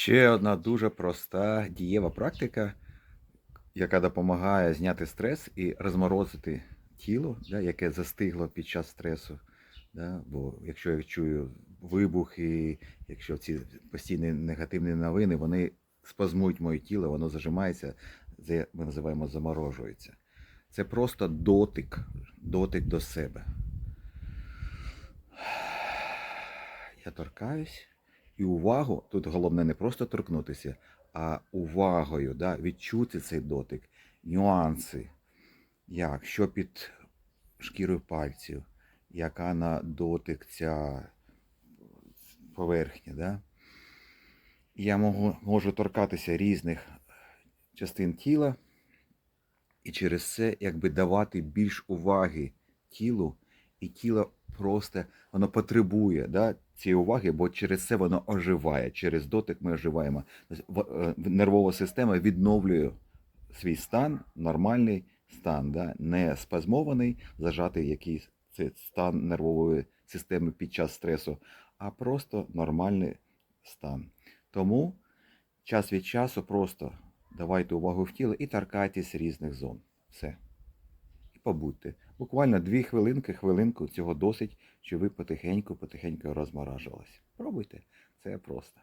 Ще одна дуже проста дієва практика, яка допомагає зняти стрес і розморозити тіло, да, яке застигло під час стресу. Да, бо якщо я чую вибухи, якщо ці постійні негативні новини, вони спазмують моє тіло, воно зажимається, це ми називаємо заморожується. Це просто дотик, дотик до себе. Я торкаюсь. І увагу, тут головне не просто торкнутися, а увагою да, відчути цей дотик, нюанси, як, що під шкірою пальців, яка на дотик ця поверхня. Да? Я можу, можу торкатися різних частин тіла, і через це якби давати більш уваги тілу, і тіло просто воно потребує да, цієї уваги, бо через це воно оживає. Через дотик ми оживаємо. Тобто е, Нервова система відновлює свій стан, нормальний стан, да, не спазмований, зажатий якийсь це стан нервової системи під час стресу, а просто нормальний стан. Тому час від часу просто давайте увагу в тіло і торкайтесь різних зон. Все. Побудьте. Буквально дві хвилинки, хвилинку цього досить, щоб ви потихеньку, потихеньку розморажувалися. Пробуйте, це просто.